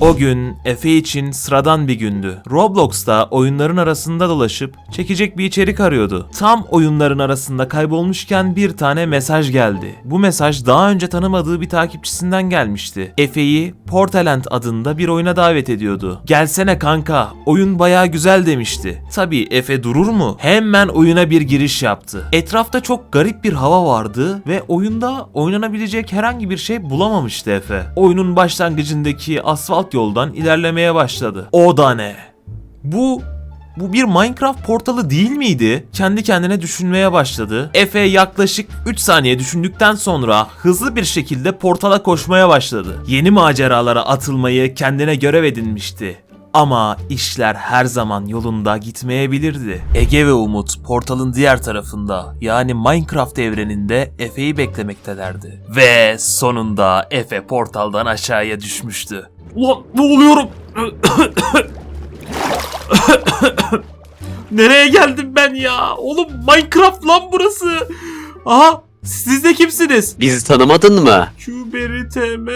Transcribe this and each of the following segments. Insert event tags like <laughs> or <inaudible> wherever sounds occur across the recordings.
O gün Efe için sıradan bir gündü. Roblox'ta oyunların arasında dolaşıp çekecek bir içerik arıyordu. Tam oyunların arasında kaybolmuşken bir tane mesaj geldi. Bu mesaj daha önce tanımadığı bir takipçisinden gelmişti. Efe'yi Portaland adında bir oyuna davet ediyordu. Gelsene kanka, oyun bayağı güzel demişti. Tabii Efe durur mu? Hemen oyuna bir giriş yaptı. Etrafta çok garip bir hava vardı ve oyunda oynanabilecek herhangi bir şey bulamamıştı Efe. Oyunun başlangıcındaki asfalt yoldan ilerlemeye başladı. O da ne? Bu bu bir Minecraft portalı değil miydi? Kendi kendine düşünmeye başladı. Efe yaklaşık 3 saniye düşündükten sonra hızlı bir şekilde portala koşmaya başladı. Yeni maceralara atılmayı kendine görev edinmişti. Ama işler her zaman yolunda gitmeyebilirdi. Ege ve Umut portalın diğer tarafında yani Minecraft evreninde Efe'yi beklemektelerdi. Ve sonunda Efe portaldan aşağıya düşmüştü. Ulan ne oluyorum? Nereye geldim ben ya? Oğlum Minecraft lan burası. Aha siz de kimsiniz? Bizi tanımadın mı? Qberi, TM,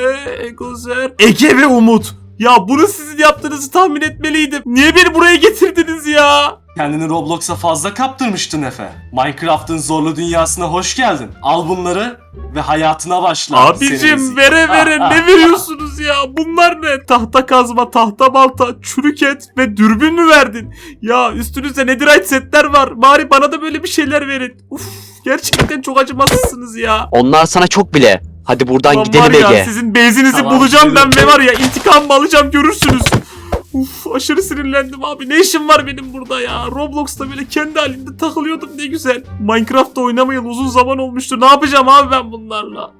Egozer, Ege ve Umut. Ya bunu sizin yaptığınızı tahmin etmeliydim. Niye beni buraya getirdiniz ya? Kendini Roblox'a fazla kaptırmıştın Efe. Minecraft'ın zorlu dünyasına hoş geldin. Al bunları ve hayatına başla. Abicim vere vere <laughs> ne veriyorsunuz ya? Bunlar ne? Tahta kazma, tahta balta, çürük et ve dürbün mü verdin? Ya üstünüzde netherite setler var. Bari bana da böyle bir şeyler verin. Uf gerçekten çok acımasızsınız ya. Onlar sana çok bile. Hadi buradan Ulan gidelim var ya Ege. sizin bezinizi Tamam, bulacağım ben ve var ya intikam alacağım görürsünüz. Uf aşırı sinirlendim abi. Ne işim var benim burada ya? Roblox'ta böyle kendi halinde takılıyordum ne güzel. Minecraft'ta oynamayalı uzun zaman olmuştu. Ne yapacağım abi ben bunlarla?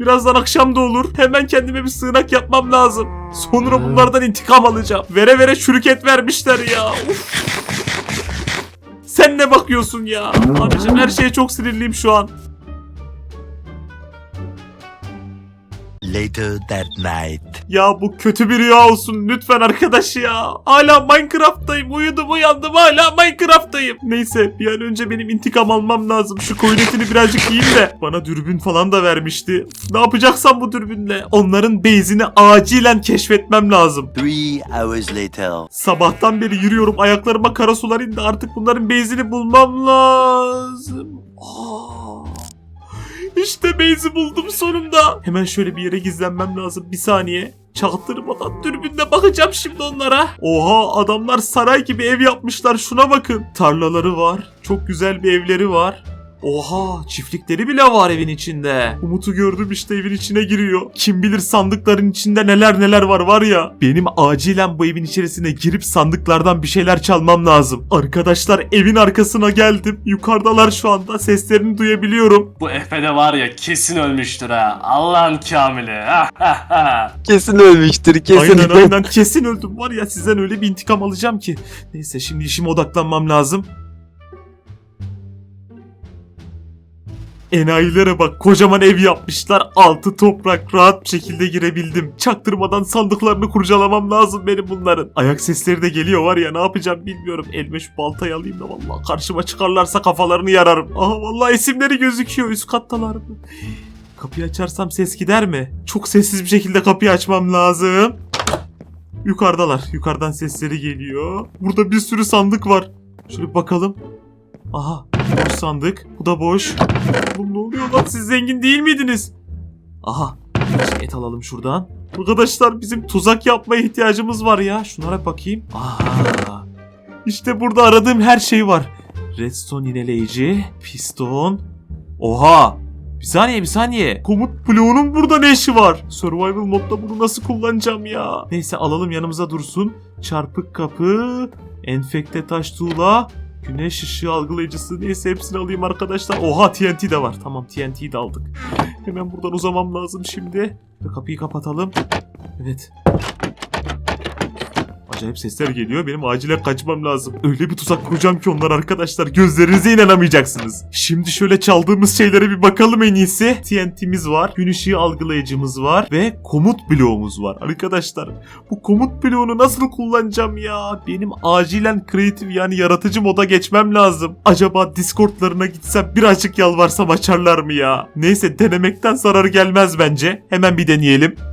Birazdan akşam da olur. Hemen kendime bir sığınak yapmam lazım. Sonra bunlardan intikam alacağım. Vere vere çürük et vermişler ya. Uf. Sen ne bakıyorsun ya? Abicim her şeye çok sinirliyim şu an. Later that night. Ya bu kötü bir rüya olsun lütfen arkadaş ya. Hala Minecraft'tayım. Uyudum uyandım hala Minecraft'tayım. Neyse bir an önce benim intikam almam lazım. Şu koyun etini birazcık yiyeyim de. Bana dürbün falan da vermişti. Ne yapacaksam bu dürbünle. Onların base'ini acilen keşfetmem lazım. Three hours later. Sabahtan beri yürüyorum. Ayaklarıma kara sular indi. Artık bunların base'ini bulmam lazım. Aa. İşte base'i buldum sonunda. Hemen şöyle bir yere gizlenmem lazım. Bir saniye. Çaktırmadan dürbünle bakacağım şimdi onlara. Oha adamlar saray gibi ev yapmışlar. Şuna bakın. Tarlaları var. Çok güzel bir evleri var. Oha çiftlikleri bile var evin içinde. Umut'u gördüm işte evin içine giriyor. Kim bilir sandıkların içinde neler neler var var ya. Benim acilen bu evin içerisine girip sandıklardan bir şeyler çalmam lazım. Arkadaşlar evin arkasına geldim. Yukarıdalar şu anda. Seslerini duyabiliyorum. Bu Efe de var ya kesin ölmüştür ha. Allah'ın kamili. Kesin ölmüştür kesin. Aynen aynen kesin öldüm var ya sizden öyle bir intikam alacağım ki. Neyse şimdi işime odaklanmam lazım. Enayilere bak kocaman ev yapmışlar. Altı toprak rahat bir şekilde girebildim. Çaktırmadan sandıklarını kurcalamam lazım benim bunların. Ayak sesleri de geliyor var ya ne yapacağım bilmiyorum. Elime şu baltayı alayım da vallahi karşıma çıkarlarsa kafalarını yararım. Aha vallahi isimleri gözüküyor üst kattalar? Kapıyı açarsam ses gider mi? Çok sessiz bir şekilde kapıyı açmam lazım. Yukarıdalar. Yukarıdan sesleri geliyor. Burada bir sürü sandık var. Şöyle bakalım. Aha sandık. Bu da boş. Oğlum ne oluyor lan siz zengin değil miydiniz? Aha birazcık et alalım şuradan. Arkadaşlar bizim tuzak yapmaya ihtiyacımız var ya. Şunlara bakayım. Aha. İşte burada aradığım her şey var. Redstone ineleyici, piston. Oha! Bir saniye bir saniye. Komut bloğunun burada ne işi var? Survival modda bunu nasıl kullanacağım ya? Neyse alalım yanımıza dursun. Çarpık kapı, enfekte taş tuğla, güneş ışığı algılayıcısı neyse hepsini alayım arkadaşlar. Oha TNT de var. Tamam TNT'yi de aldık. Hemen buradan uzamam lazım şimdi. Kapıyı kapatalım. Evet. Acayip sesler geliyor. Benim acilen kaçmam lazım. Öyle bir tuzak kuracağım ki onlar arkadaşlar. Gözlerinize inanamayacaksınız. Şimdi şöyle çaldığımız şeylere bir bakalım en iyisi. TNT'miz var. Gün ışığı algılayıcımız var. Ve komut bloğumuz var. Arkadaşlar bu komut bloğunu nasıl kullanacağım ya? Benim acilen kreatif yani yaratıcı moda geçmem lazım. Acaba Discord'larına gitsem birazcık yalvarsam açarlar mı ya? Neyse denemekten zarar gelmez bence. Hemen bir deneyelim.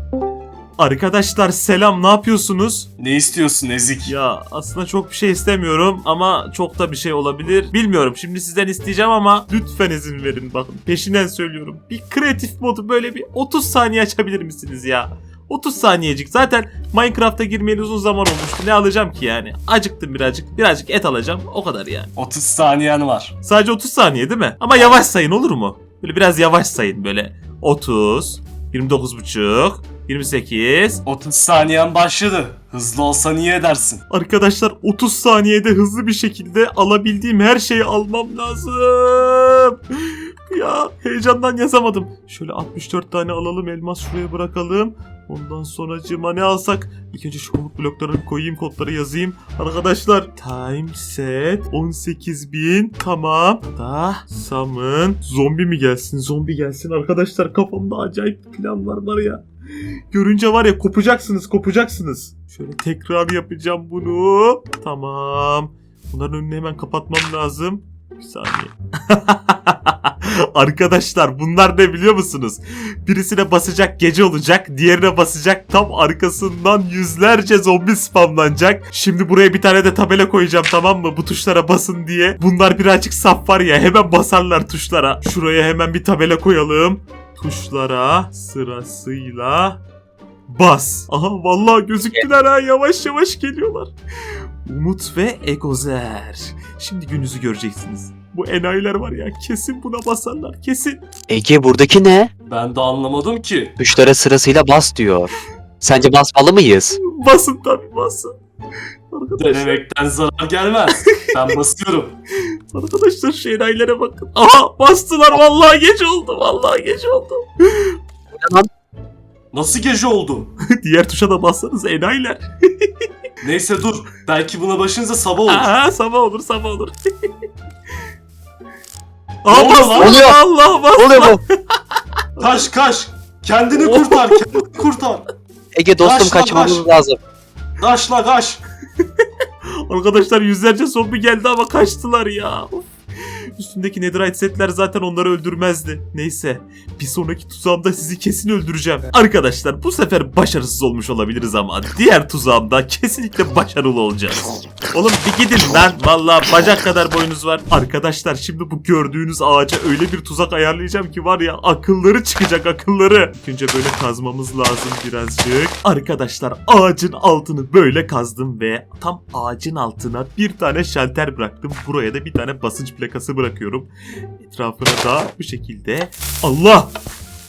Arkadaşlar selam ne yapıyorsunuz? Ne istiyorsun Ezik? Ya aslında çok bir şey istemiyorum ama çok da bir şey olabilir. Bilmiyorum şimdi sizden isteyeceğim ama lütfen izin verin bakın peşinden söylüyorum. Bir kreatif modu böyle bir 30 saniye açabilir misiniz ya? 30 saniyecik. Zaten Minecraft'a girmeyeli uzun zaman olmuştu. Ne alacağım ki yani? Acıktım birazcık. Birazcık et alacağım. O kadar yani. 30 saniyen var. Sadece 30 saniye değil mi? Ama yavaş sayın olur mu? Böyle biraz yavaş sayın böyle. 30, 29,5, 28. 30 saniyen başladı. Hızlı olsan iyi edersin. Arkadaşlar 30 saniyede hızlı bir şekilde alabildiğim her şeyi almam lazım. Ya heyecandan yazamadım. Şöyle 64 tane alalım elmas şuraya bırakalım. Ondan sonra ne alsak? İlk önce şu komut bloklarını koyayım kodları yazayım. Arkadaşlar time set 18.000 tamam. Da summon zombi mi gelsin zombi gelsin arkadaşlar kafamda acayip planlar var ya. Görünce var ya kopacaksınız kopacaksınız. Şöyle tekrar yapacağım bunu. Tamam. Bunların önünü hemen kapatmam lazım. Bir saniye. <laughs> Arkadaşlar bunlar ne biliyor musunuz? Birisine basacak gece olacak, diğerine basacak tam arkasından yüzlerce zombi spamlanacak. Şimdi buraya bir tane de tabela koyacağım tamam mı? Bu tuşlara basın diye. Bunlar birazcık saf var ya hemen basarlar tuşlara. Şuraya hemen bir tabela koyalım. Tuşlara sırasıyla bas. Aha vallahi gözüktüler ha yavaş yavaş geliyorlar. Umut ve Egozer. Şimdi gününüzü göreceksiniz. Bu enayiler var ya kesin buna basarlar kesin. Ege buradaki ne? Ben de anlamadım ki. Tuşlara sırasıyla bas diyor. Sence basmalı mıyız? Basın tabii basın. Arkadaşlar, Denemekten zarar gelmez. Ben basıyorum. <laughs> arkadaşlar şu enayilere bakın. Aha bastılar vallahi geç oldu vallahi geç oldu. Nasıl gece oldu? <laughs> Diğer tuşa da bassanız enayiler. <laughs> Neyse dur. Belki buna başınıza sabah olur. Aha sabah olur sabah olur. <laughs> Ne Aa oluyor bastılar lan? Oluyor. Allah bastılar. Oluyor bu. Kaç kaç. Kendini kurtar. Kendini kurtar. Ege dostum Kaç lan, kaçmamız kaç. lazım. Kaç la kaç. Arkadaşlar yüzlerce zombi geldi ama kaçtılar ya. Of. Üstündeki netherite setler zaten onları öldürmezdi. Neyse bir sonraki tuzağımda sizi kesin öldüreceğim. Arkadaşlar bu sefer başarısız olmuş olabiliriz ama diğer tuzağımda kesinlikle başarılı olacağız. Oğlum bir gidin lan. Vallahi bacak kadar boyunuz var. Arkadaşlar şimdi bu gördüğünüz ağaca öyle bir tuzak ayarlayacağım ki var ya akılları çıkacak akılları. İlk önce böyle kazmamız lazım birazcık. Arkadaşlar ağacın altını böyle kazdım ve tam ağacın altına bir tane şalter bıraktım. Buraya da bir tane basınç plakası bırakıyorum. Etrafına da bu şekilde. Allah!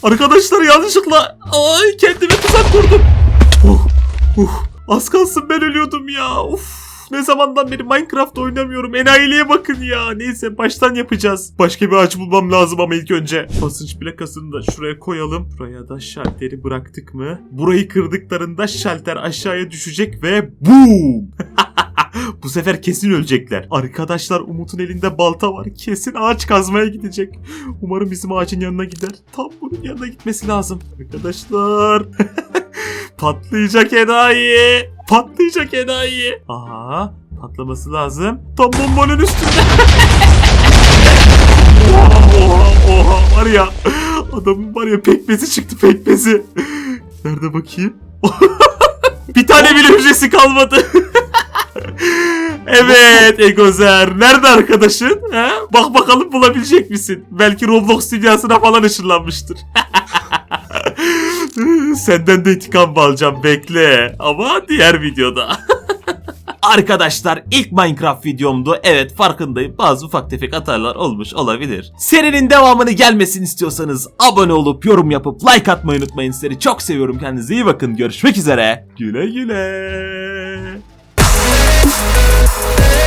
Arkadaşlar yanlışlıkla ay kendime tuzak kurdum. Uh, uh, az kalsın ben ölüyordum ya. Uf. Ne zamandan beri Minecraft oynamıyorum. Enayiliğe bakın ya. Neyse baştan yapacağız. Başka bir ağaç bulmam lazım ama ilk önce. Basınç plakasını da şuraya koyalım. Buraya da şalteri bıraktık mı? Burayı kırdıklarında şalter aşağıya düşecek ve boom! <laughs> Bu sefer kesin ölecekler. Arkadaşlar Umut'un elinde balta var. Kesin ağaç kazmaya gidecek. Umarım bizim ağacın yanına gider. Tam bunun yanına gitmesi lazım. Arkadaşlar. <laughs> Patlayacak enayi. Patlayacak enayi. Aha. Patlaması lazım. Tam bombanın üstünde. <laughs> oha, oha, oha. Var ya. Adamın var ya pekmezi çıktı pekmezi. Nerede bakayım? <laughs> Bir tane bile hücresi kalmadı. <laughs> evet Egozer. Nerede arkadaşın? Ha? Bak bakalım bulabilecek misin? Belki Roblox dünyasına falan ışınlanmıştır. <laughs> Senden de intikam alacağım bekle. Ama diğer videoda. <laughs> Arkadaşlar ilk Minecraft videomdu. Evet farkındayım. Bazı ufak tefek hatalar olmuş olabilir. Serinin devamını gelmesini istiyorsanız abone olup yorum yapıp like atmayı unutmayın. Sizleri çok seviyorum. Kendinize iyi bakın. Görüşmek üzere. Güle güle.